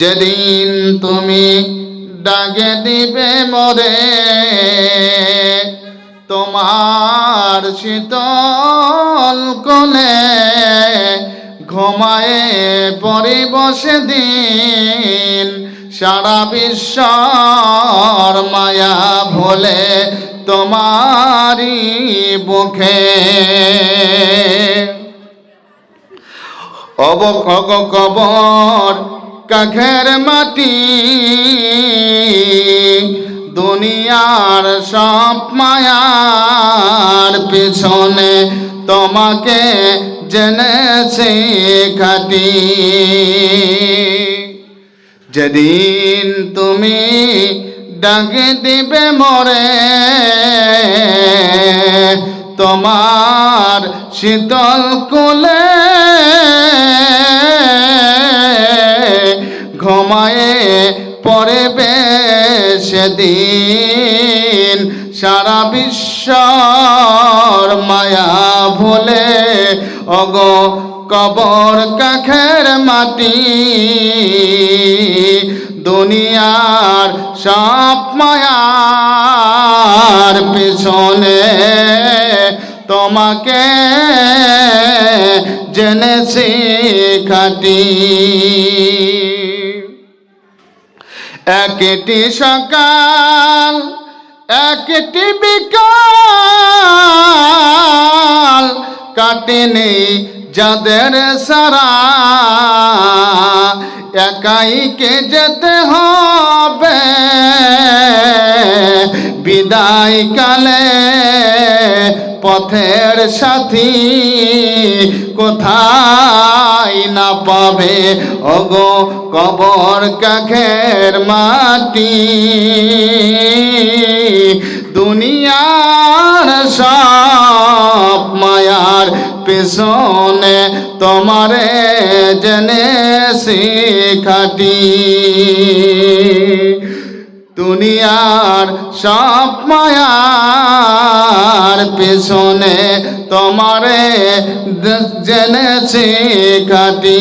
যেদিন তুমি ডাকে দিবে মরে, তোমার শীতল কোলে ঘুমায়ে পরিব দিন সারা বিশ্বর মায়া ভোলে তোমারি বুখে অবক কবর কাখের মাটি, দুনিয়ার সব মায়ার পিছনে তোমাকে জেনেছে খাটি। যেদিন তুমি ডাকে দিবে মরে, তোমার শীতল কোলে পড়বে সেদিন সারা বিশ্বর মায়া ভুলে। অগো কবর কাখের মাটি, দুনিয়ার সব মায়ার পিছনে তোমাকে জেনেছি খাটি। একটি সকাল একটি বিকাল কাটেনি যাদের সারা। একাইকে যেতে হবে? বিদায় কালে পথের সাথী কোথায় না পাবে? ওগো কবর কাখের মাটি। দুনিয়ার সব মায়ার পেছনে তোমারে জেনে শিখাটি। দুনিয়ার সব মায়ার পেছনে তোমারে দ- জেনেছি খাটি